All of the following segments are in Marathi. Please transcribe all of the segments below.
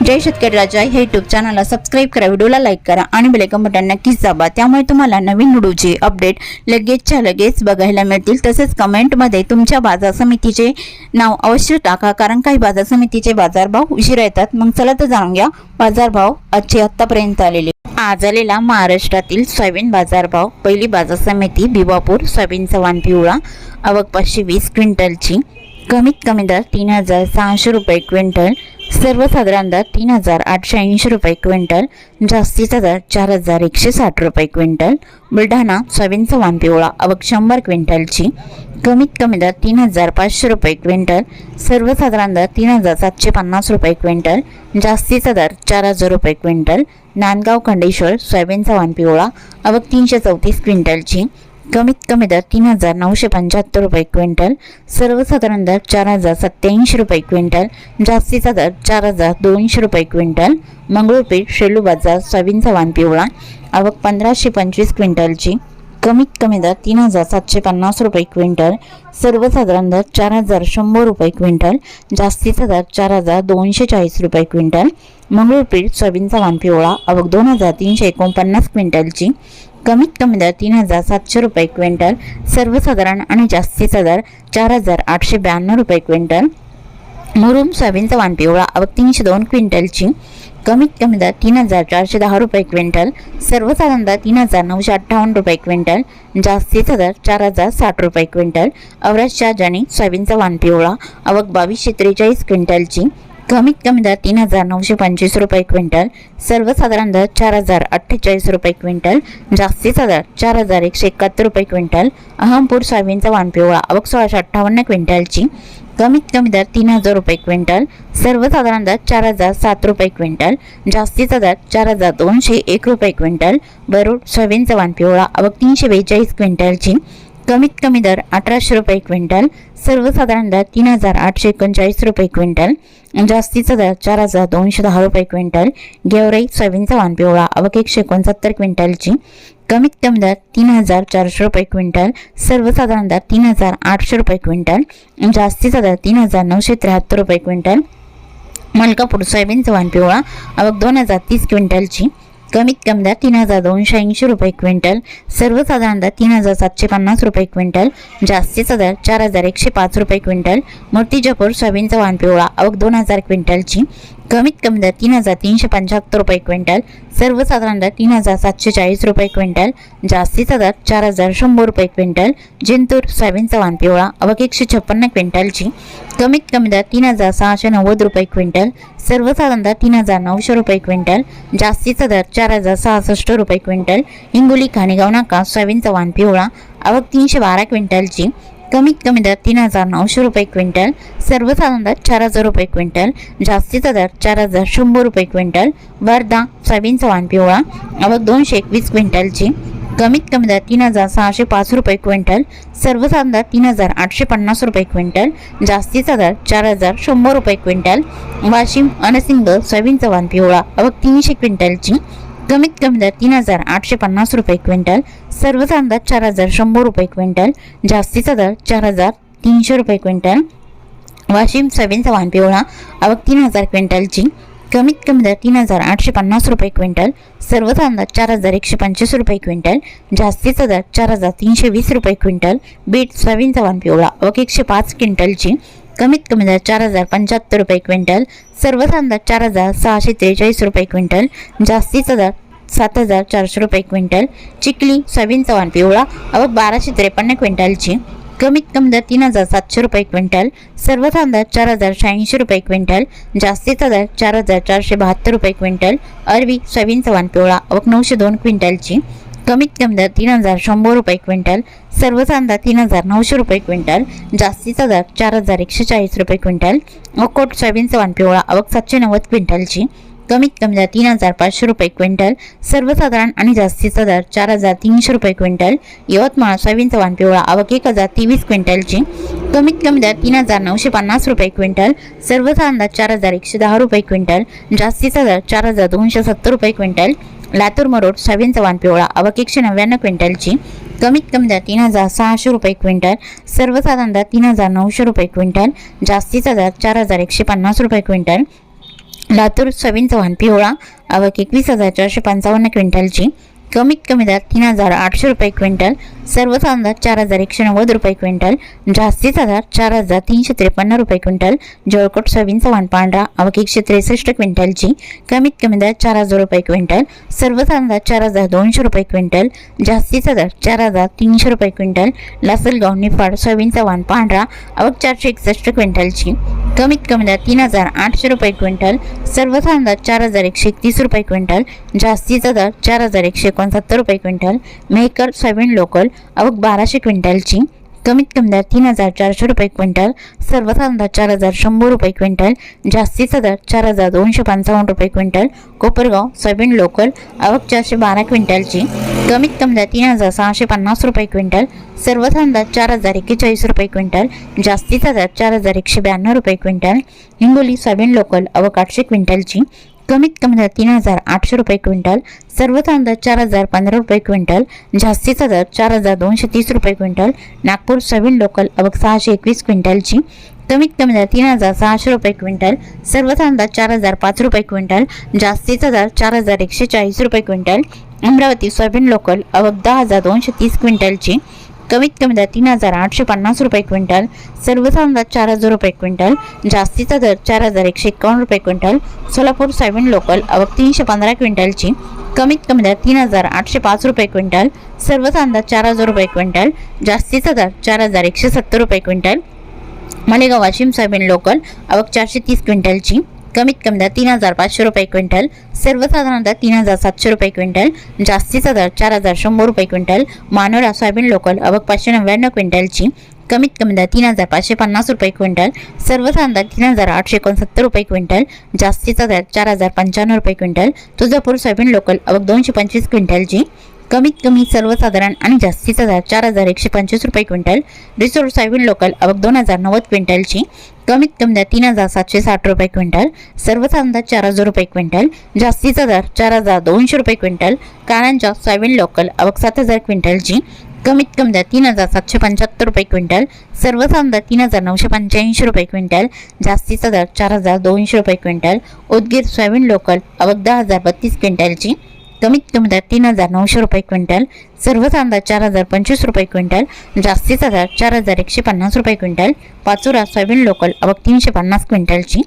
जय शेतकरी राजा हे यूट्यूब चॅनलला सबस्क्राईब करा व्हिडिओला लाईक करा आणि बेलेकन बटन नक्कीच दाबा. त्यामुळे तुम्हाला नवीन व्हिडिओचे अपडेट लगेचच्या लगेच बघायला मिळतील. तसेच कमेंटमध्ये तुमच्या बाजार समितीचे नाव अवश्य टाका कारण काही बाजार समितीचे बाजारभाव उशिरा येतात. मग चला तर जाणून घ्या बाजारभाव आजचे आत्तापर्यंत आलेले. आज आलेला महाराष्ट्रातील सोयाबीन बाजारभाव. पहिली बाजार समिती भिवापूर सोयाबीन चव्हाण पिवळा आवक पाचशे वीस क्विंटलची. कमीत कमी दर तीन हजार सहाशे रुपये क्विंटल. सर्वसाधारण दर तीन हजार आठशे ऐंशी रुपये क्विंटल जास्तीचा दर चार हजार एकशे साठ रुपये क्विंटल बुलढाणा सोयाबीनचा वाण पिवळा आवक शंभर क्विंटलची. कमीत कमी दर तीन हजार पाचशे रुपये क्विंटल सर्वसाधारण दर तीन हजार सातशे पन्नास रुपये क्विंटल जास्तीचा दर चार हजार रुपये क्विंटल नांदगाव खंडेश्वर सोयाबीनचा वाण पिवळा आवक तीनशे चौतीस क्विंटलची. कमीत कमी दर तीन हजार नऊशे पंच्याहत्तर रुपये क्विंटल सर्वसाधारण दर चार हजार सत्याऐंशी रुपये क्विंटल जास्तीचा दर चार हजार दोनशे रुपये क्विंटल मंगळूरपीठ शेलू बाजार सोयाबीन वाण पिवळा आवक पंधराशे पंचवीस क्विंटलची. कमीत कमी दर तीन हजार सातशे पन्नास रुपये क्विंटल सर्वसाधारण दर चार हजार शंभर रुपये क्विंटल जास्तीचा दर चार हजार दोनशे चाळीस रुपये क्विंटल मंगळूरपीठ सोयाबीनचा वानपिवळा पिवळा दोन हजार तीनशे एकोणपन्नास क्विंटलची कमीत कमी दर तीन हजार सातशे रुपये क्विंटल सर्वसाधारण आणि जास्तीचा दर चार हजार आठशे ब्याण्णव रुपये क्विंटल मुरुम सोयाबीनचा वानपिवळा पिवळा तीनशे दोन क्विंटलची कमीत कमी दर तीन हजार चारशे दहा रुपये क्विंटल सर्वसाधारण दर तीन हजार नऊशे अठ्ठावन्न रुपये क्विंटल जास्तीचा दर चार हजार साठ रुपये क्विंटल अवराजच्या जाणी सोयाबीनचा वाण पिवळा आवक बावीसशे त्रेचाळीस क्विंटलची कमीत कमी दर तीन हजार नऊशे पंचवीस रुपये क्विंटल सर्वसाधारण दर चार हजार अठ्ठेचाळीस रुपये क्विंटल जास्तीचा दर चार हजार एकशे एकाहत्तर रुपये क्विंटल अहमपूर सोयाबीनचा वाण पिवळा आवक सोळाशे अठ्ठावन्न क्विंटलची कमीत कमी दर तीन हजार रुपये क्विंटल सर्वसाधारण दर चार हजार सात रुपये क्विंटल जास्तीचा दर चार हजार दोनशे एक रुपये क्विंटल बरूड सोयाबीन वाण पिवळा आवक तीनशे बेचाळीस क्विंटलची कमीत कमी दर अठराशे रुपये क्विंटल सर्वसाधारण दर तीन हजार आठशे एकोणचाळीस रुपये क्विंटल जास्तीचा दर चार हजार दोनशे दहा रुपये क्विंटल गेवराई सोयाबीनचा वाण पिवळा आवक एकशे एकोणसत्तर क्विंटलची कमीत कमी दर तीन हजार चारशे रुपये क्विंटल सर्वसाधारण दर तीन हजार आठशे रुपये क्विंटल जास्तीचा दर तीन हजार नऊशे त्र्याहत्तर रुपये क्विंटल. मलकापूर सोयाबीन वाण पिवळा आवक दोन हजार तीस क्विंटलची. कमीत कमी दर तीन हजार दोनशे ऐंशी रुपये क्विंटल सर्वसाधारण दर तीन हजार सातशे पन्नास रुपये क्विंटल जास्तीचा दर चार हजार एकशे पाच रुपये क्विंटल. मूर्तिजापूर सोयाबीनचा वाण पिवळा अवघ दोन हजार क्विंटलची. कमीत कमी दर तीन हजार तीनशे पंच्याहत्तर रुपये क्विंटल सर्वसाधारण दर तीन हजार सातशे चाळीस रुपये क्विंटल जास्तीचा दर चार हजार शंभर रुपये क्विंटल जिंतूर सोयाबीनचा वाण पिवळा आवक एकशे छप्पन्न क्विंटलची कमीत कमी दर तीन हजार सहाशे नव्वद रुपये क्विंटल सर्वसाधारण दर तीन हजार नऊशे रुपये क्विंटल जास्तीचा दर चार हजार सहासष्ट रुपये क्विंटल हिंगोली खाणेगाव नाका सोयाबीनचा वाण पिवळा आवक तीनशे बारा क्विंटलची कमीत कमी दर तीन हजार नऊशे रुपये क्विंटल सर्वसाधारण दर चार हजार रुपये क्विंटल जास्तीचा दर चार हजार शंभर रुपये क्विंटल वर्धा सोयाबीन वाण पिवळा आवक दोनशे एकवीस क्विंटलची. कमीत कमी दर तीन हजार सहाशे पाच रुपये क्विंटल सर्वसाधारण दर तीन हजार आठशे पन्नास रुपये क्विंटल जास्तीचा दर चार हजार शंभर रुपये क्विंटल वाशिम अनसिंग सोयाबीन वाण पिवळा आवक तीनशे क्विंटलची. कमीत कमी दर तीन हजार आठशे पन्नास रुपये क्विंटल सर्वसाधारण दर चार हजार शंभर रुपये क्विंटल जास्तीचा दर चार हजार तीनशे रुपये क्विंटल. वाशिम सोयाबीनचा वाहन पिवळा आवक तीन हजार क्विंटलची. कमीत कमी दर तीन हजार आठशे पन्नास रुपये क्विंटल सर्वसाधारण दर चार हजार एकशे पंचवीस रुपये क्विंटल जास्तीचा दर चार हजार तीनशे वीस रुपये क्विंटल. बीट सोयाबीनचा वाहन पिवळा आवक एकशे पाच क्विंटलची. कमीत कमी दर चार हजार पंच्याहत्तर रुपये क्विंटल सर्वसाधारण दर चार हजार सहाशे त्रेचाळीस रुपये क्विंटल जास्तीचा दर सात हजार चारशे रुपये क्विंटल चिखली सोयाबीन चव्हाण पिवळा व बाराशे त्रेपन्न क्विंटलची कमीत कमी दर तीन हजार सातशे रुपये क्विंटल सर्वथा दर चार हजार शहाऐंशी रुपये क्विंटल जास्तीचा दर चार हजार चारशे बहात्तर रुपये क्विंटल अरवी सोयाबीन चव्हाण पिवळा व नऊशे दोन क्विंटलची कमीत कमी दर तीन हजार शंभर रुपये क्विंटल सर्व दर तीन हजार नऊशे रुपये क्विंटल जास्तीचा दर चार हजार एकशे चाळीस रुपये क्विंटल अकोट सोयाबीन चव्हाण पिवळा आवक सातशे नव्वद क्विंटलची कमीत कमी दर तीन हजार पाचशे रुपये क्विंटल सर्वसाधारण आणि जास्तीचा दर चार हजार तीनशे रुपये क्विंटल यवतमाळ सोयाबीनचा वाण पिवळा आवक एक हजार तेवीस क्विंटलची. कमीत कमी दर तीन हजार नऊशे पन्नास रुपये क्विंटल सर्वसाधारण दर चार हजार एकशे दहा रुपये क्विंटल जास्तीचा दर चार हजार दोनशे सत्तर रुपये क्विंटल लातूर मरोड सोयाबीनचा वाण पिवळा आवक एकशे नव्याण्णव क्विंटलची. कमीत कमी दर तीन हजार सहाशे रुपये क्विंटल सर्वसाधारण दर तीन हजार नऊशे रुपये क्विंटल जास्तीचा दर चार हजार एकशे पन्नास रुपये क्विंटल लातूर सोयाबीन चव्हाण पिवळा आवक एकवीस हजार चारशे पंचावन्न क्विंटलची. कमीत कमी दर तीन हजार आठशे रुपये क्विंटल सर्वसाधारण दर चार हजार एकशे नव्वद रुपये क्विंटल जास्तीचा दर चार हजार तीनशे त्रेपन्न रुपये क्विंटल जळकोट सोयाबीन चव्हाण पांढरा अवघ एकशे त्रेसष्ट क्विंटलची कमीत कमी दर चार हजार रुपये क्विंटल सर्वसाधारण दर चार हजार दोनशे रुपये क्विंटल जास्तीचा दर चार हजार तीनशे रुपये क्विंटल लासलगाव निफाड सोयाबीन चव्हाण पांढरा अवघ चारशे एकसष्ट क्विंटलची कमीत कमी दर तीन हजार आठशे रुपये क्विंटल सर्वसाधारण दर चार हजार एकशे एकतीस रुपये क्विंटल जास्तीचा दर चार हजार एकशे एकोणसत्तर रुपये क्विंटल मेहकर सोयाबीन लोकल अवघ बाराशे क्विंटलची कमीत कमी दर तीन हजार चारशे रुपये क्विंटल सर्वसाधारण दर चार हजार शंभर रुपये क्विंटल जास्तीचा दर चार हजार दोनशे पंचावन्न रुपये क्विंटल कोपरगाव सोयाबीन लोकल आवक चारशे बारा क्विंटलची कमीत कमी दर तीन हजार सहाशे पन्नास रुपये क्विंटल सर्वसाधारण दर चार हजार एक्केचाळीस रुपये क्विंटल जास्तीचा दर चार हजार एकशे ब्याण्णव रुपये क्विंटल हिंगोली सोयाबीन लोकल आवक आठशे क्विंटलची कमीत कमी दर तीन हजार आठशे रुपये क्विंटल सर्वसाधारण दर चार हजार पंधरा रुपये क्विंटल जास्तीचा दर चार हजार दोनशे तीस रुपये क्विंटल नागपूर सविन लोकल अवघ सहाशे एकवीस क्विंटलची कमीत कमी दर तीन हजार सहाशे रुपये क्विंटल सर्वसाधारण दर चार हजार पाच रुपये क्विंटल जास्तीचा दर चार हजार एकशे चाळीस रुपये क्विंटल अमरावती सोयाबीन लोकल अवघ दहा हजार दोनशे तीस क्विंटलची कमीत कमी दर तीन हजार आठशे पन्नास रुपये क्विंटल सर्वसाधारण दर चार हजार रुपये क्विंटल जास्तीचा दर चार हजार एकशे एकावन्न रुपये क्विंटल सोलापूर सोयाबीन लोकल आवक तीनशे पंधरा क्विंटलची कमीत कमी दर तीन हजार आठशे पाच रुपये क्विंटल सर्वसाधारण दर चार हजार रुपये क्विंटल जास्तीचा दर चार हजार एकशे सत्तर रुपये quintal Malegaon Washim soybean local आवक चारशे तीस क्विंटलची कमीत कमी दर तीन हजार पाचशे रुपये क्विंटल सर्वसाधारण दर तीन हजार सातशे रुपये क्विंटल जास्तीचा दर चार हजार शंभर रुपये क्विंटल मानोरा सोयाबीन लोकल आवक पाचशे नव्याण्णव क्विंटलची कमीत कमी दर तीन हजार पाचशे पन्नास रुपये क्विंटल सर्वसाधारण दर तीन हजार आठशे एकोणसत्तर रुपये क्विंटल जास्तीचा दर चार हजार पंच्याण्णव रुपये क्विंटल तुळजापूर सोयाबीन लोकल आवक दोनशे पंचवीस क्विंटलची कमीत कमी सर्वसाधारण आणि जास्तीचा दर चार हजार एकशे पंचवीस रुपये क्विंटल. रिसोर्ट सोयाबीन लोकल अवघ दोन हजार नव्वद क्विंटलची कमीत कमी दर तीन हजार सातशे साठ रुपये क्विंटल. सर्वसाधारण चार हजार रुपये क्विंटल. जास्तीचा दर चार हजार दोनशे रुपये क्विंटल. कारंजा सोयाबीन लोकल अवघ सात हजार क्विंटलची कमीत कमी दर तीन हजार सातशे पंच्याहत्तर रुपये क्विंटल. सर्वसाधारण दर तीन हजार नऊशे पंच्याऐंशी रुपये क्विंटल. जास्तीचा दर चार हजार दोनशे रुपये क्विंटल. उदगीर सोयाबीन लोकल अवघ दहा हजार बत्तीस क्विंटलची कमीत कमी दर तीन हजार नऊशे रुपये क्विंटल सर्व कांदा चार हजार पंचवीस रुपये क्विंटल जास्तीचा दर चार हजार एकशे पन्नास रुपये क्विंटल पाचोरा सोयाबीन लोकल आवक तीनशे पन्नास क्विंटलची.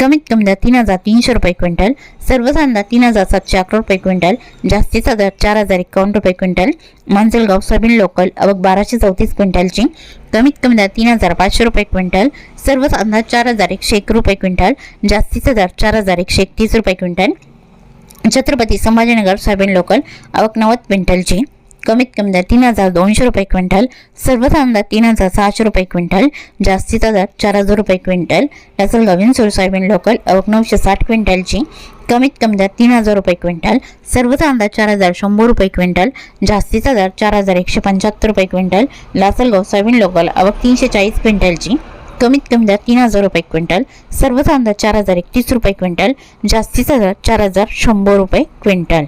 कमीत कमी दर तीन हजार तीनशे रुपये क्विंटल सर्व कांदा तीन हजार सातशे अकरा रुपये क्विंटल जास्तीचा दर चार हजार एकावन्न रुपये क्विंटल मांजलगाव सोयाबीन लोकल आवक बाराशे चौतीस क्विंटलची. कमीत कमी दर तीन हजार पाचशे रुपये क्विंटल सर्व कांदा चार हजार एकशे एक रुपये क्विंटल जास्तीचा दर चार हजार एकशे एकतीस रुपये quintal Chhatrapati Sambhajinagar soybean local आवक नव्वद क्विंटलची कमीत कमी दर तीन हजार दोनशे रुपये क्विंटल. सर्वसाधारण दर तीन हजार सहाशे रुपये क्विंटल. जास्तीचा दर चार हजार रुपये quintal. Lasalgaon Vinchur soybean local आवक नऊशे साठ क्विंटलची कमीत कमी दर तीन हजार रुपये क्विंटल. सर्वसाधारण दर चार हजार शंभर रुपये क्विंटल. जास्तीचा दर चार हजार एकशे पंच्याहत्तर रुपये क्विंटल. लासलगाव सोयाबीन लोकल आवक तीनशे चाळीस क्विंटलची कमीत कमी दर तीन हजार रुपये क्विंटल सर्वसाधारण दर चार हजार एकतीस रुपये क्विंटल जास्तीचा दर चार हजार शंभर रुपये क्विंटल.